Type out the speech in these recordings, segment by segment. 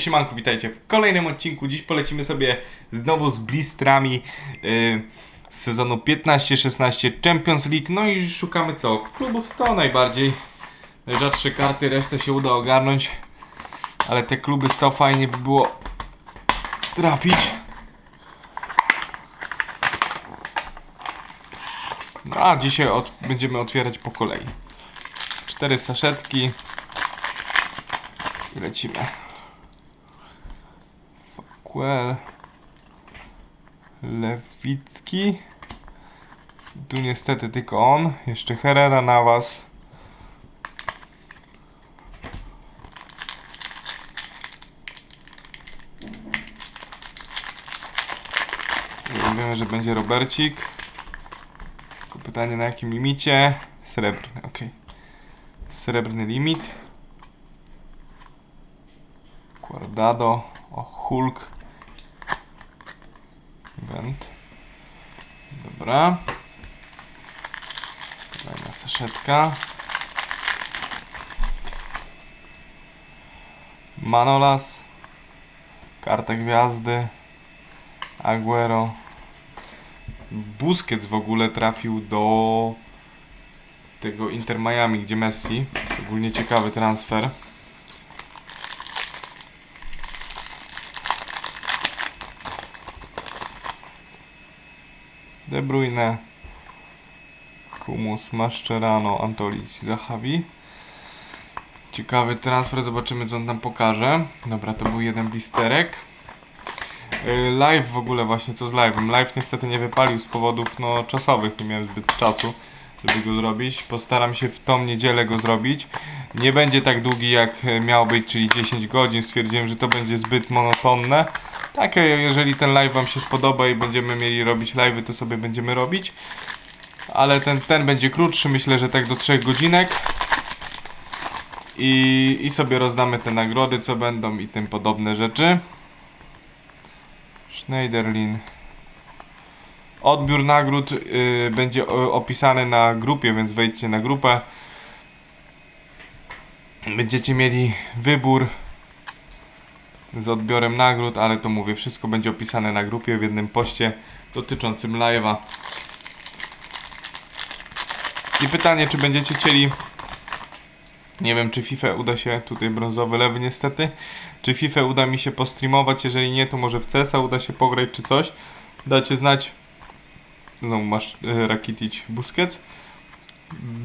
Siemanko, witajcie w kolejnym odcinku. Dziś polecimy sobie znowu z blistrami yy, z sezonu 15-16 Champions League. No i szukamy co? Klubów 100 najbardziej. Najrzadsze karty, resztę się uda ogarnąć. Ale te kluby 100 fajnie by było trafić. No a dzisiaj od, będziemy otwierać po kolei. Cztery saszetki. Lecimy. Quell. Lewicki. Tu niestety tylko on. Jeszcze Herrera na was. Wiemy, że będzie Robercik. Tylko pytanie na jakim limicie? Srebrny, ok. Srebrny limit. Guardado, o Hulk, Event. Dobra. Kolejna saszetka. Manolas. Karta gwiazdy. Aguero. Busquets w ogóle trafił do tego Inter Miami, gdzie Messi. Ogólnie ciekawy transfer. De Bruyne, Kumus, Mascherano, Antolic, Zahavi. Ciekawy transfer, zobaczymy co on nam pokaże. Dobra, to był jeden blisterek. Yy, Live w ogóle właśnie, co z live'em? Live niestety nie wypalił z powodów no, czasowych, nie miałem zbyt czasu, żeby go zrobić. Postaram się w tą niedzielę go zrobić. Nie będzie tak długi jak e, miał być, czyli 10 godzin. Stwierdziłem, że to będzie zbyt monotonne. Tak, e, jeżeli ten live Wam się spodoba i będziemy mieli robić live'y, to sobie będziemy robić. Ale ten, ten będzie krótszy, myślę, że tak do 3 godzinek. I, I sobie rozdamy te nagrody, co będą i tym podobne rzeczy. Schneiderlin. Odbiór nagród y, będzie opisany na grupie, więc wejdźcie na grupę. Będziecie mieli wybór z odbiorem nagród, ale to mówię, wszystko będzie opisane na grupie w jednym poście dotyczącym live'a. I pytanie, czy będziecie chcieli nie wiem, czy FIFA uda się, tutaj brązowy lewy niestety, czy FIFA uda mi się postreamować, jeżeli nie, to może w CESa uda się pograć czy coś. Dacie znać, znowu masz e, Rakitic Busquets.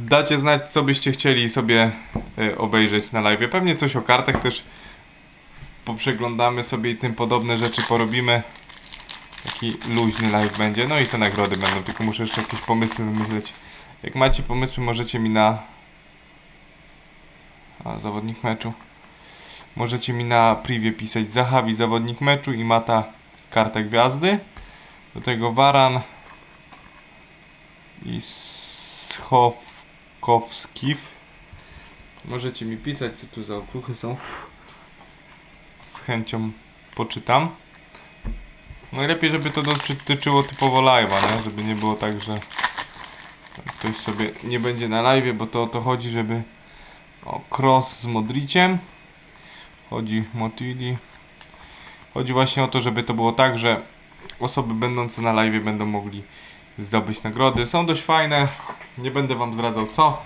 Dacie znać, co byście chcieli sobie e, obejrzeć na live. Pewnie coś o kartach też poprzeglądamy sobie i tym podobne rzeczy porobimy. Taki luźny live będzie. No i te nagrody będą, tylko muszę jeszcze jakieś pomysły wymyśleć. Jak macie pomysły, możecie mi na a, zawodnik meczu. Możecie mi na privie pisać Zahawi zawodnik meczu i Mata karta gwiazdy. Do tego Waran i Schowkowski. Możecie mi pisać, co tu za okruchy są. Chęcią poczytam. Najlepiej, żeby to dotyczyło typowo live'a, nie? Żeby nie było tak, że ktoś sobie nie będzie na live, bo to o to chodzi, żeby o, cross z Modriciem. Chodzi Motili. Chodzi właśnie o to, żeby to było tak, że osoby będące na live będą mogli zdobyć nagrody. Są dość fajne. Nie będę wam zdradzał co.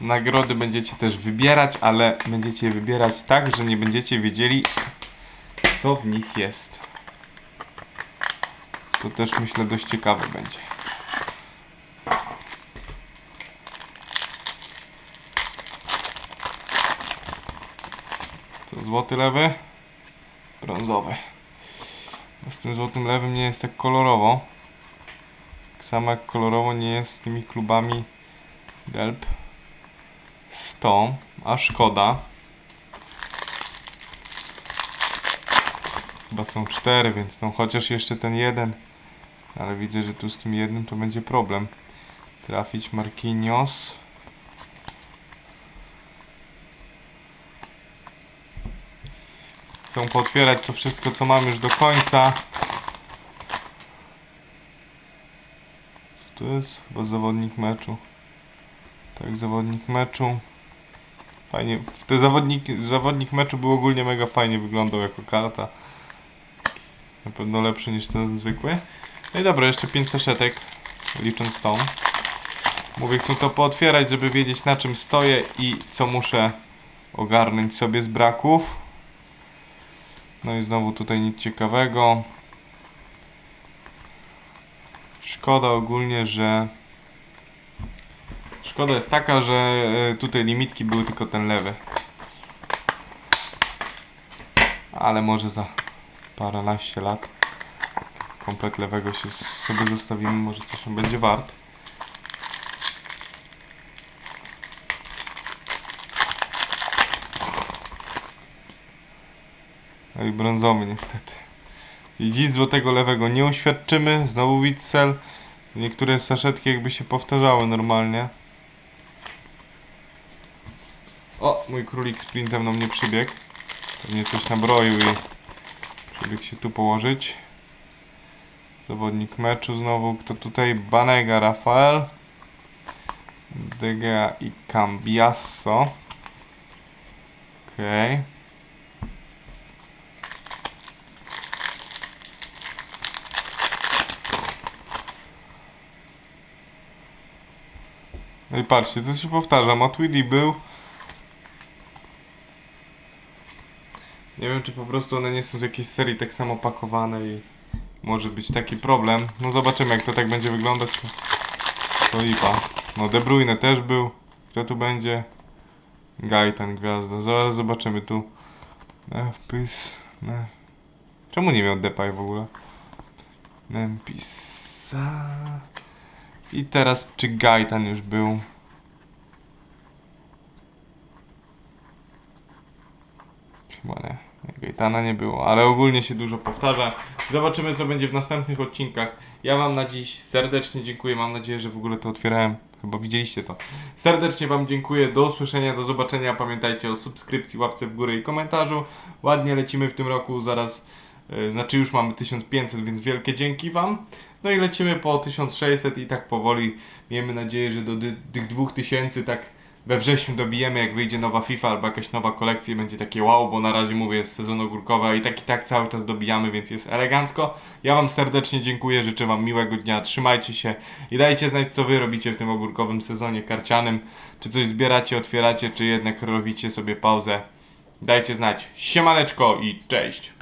Nagrody będziecie też wybierać, ale będziecie je wybierać tak, że nie będziecie wiedzieli co w nich jest. To też myślę dość ciekawe będzie. To złoty lewy, brązowy. Z tym złotym lewym nie jest tak kolorowo. Tak samo jak kolorowo nie jest z tymi klubami Delp 100, a szkoda. Chyba są cztery, więc no chociaż jeszcze ten jeden. Ale widzę, że tu z tym jednym to będzie problem. Trafić Marquinhos. Chcę pootwierać to wszystko, co mam już do końca. Co to jest? Chyba zawodnik meczu. Tak, zawodnik meczu. Fajnie. Ten zawodnik, zawodnik meczu był ogólnie mega fajnie wyglądał jako karta. Na pewno lepszy niż ten zwykły. No i dobra, jeszcze 5 saszetek, licząc tą. Mówię, chcę to pootwierać, żeby wiedzieć na czym stoję i co muszę ogarnąć sobie z braków. No i znowu tutaj nic ciekawego. Szkoda ogólnie, że... Szkoda jest taka, że e, tutaj limitki były tylko ten lewy. Ale może za paręnaście lat komplet lewego się sobie zostawimy, może coś on będzie wart. No i brązowy niestety. I dziś złotego lewego nie uświadczymy. Znowu Witzel. Niektóre saszetki jakby się powtarzały normalnie. O, mój królik sprintem na mnie przybiegł. Pewnie coś nabroił i przybiegł się tu położyć. Zawodnik meczu znowu. Kto tutaj? Banega Rafael. Dega i Cambiasso. Okej. No i patrzcie, to się powtarza. Matuidi był. Nie wiem, czy po prostu one nie są z jakiejś serii tak samo pakowane i może być taki problem. No zobaczymy, jak to tak będzie wyglądać. To lipa. No De Bruyne też był. Kto tu będzie? Gaitan, gwiazda. Zaraz zobaczymy tu. Wpis. Ne. Czemu nie miał Depay w ogóle? Nempisa. I teraz czy Gaitan już był? Chyba nie. Gaitana nie było, ale ogólnie się dużo powtarza. Zobaczymy co będzie w następnych odcinkach. Ja wam na dziś serdecznie dziękuję. Mam nadzieję, że w ogóle to otwierałem. Chyba widzieliście to. Serdecznie wam dziękuję. Do usłyszenia, do zobaczenia. Pamiętajcie o subskrypcji, łapce w górę i komentarzu. Ładnie lecimy w tym roku. Zaraz, yy, znaczy już mamy 1500, więc wielkie dzięki wam. No i lecimy po 1600 i tak powoli. Miejmy nadzieję, że do tych 2000 tak we wrześniu dobijemy, jak wyjdzie nowa FIFA albo jakaś nowa kolekcja i będzie takie wow, bo na razie mówię jest sezon ogórkowy i tak i tak cały czas dobijamy, więc jest elegancko. Ja Wam serdecznie dziękuję, życzę Wam miłego dnia, trzymajcie się i dajcie znać co Wy robicie w tym ogórkowym sezonie karcianym. Czy coś zbieracie, otwieracie, czy jednak robicie sobie pauzę. Dajcie znać. Siemaneczko i cześć!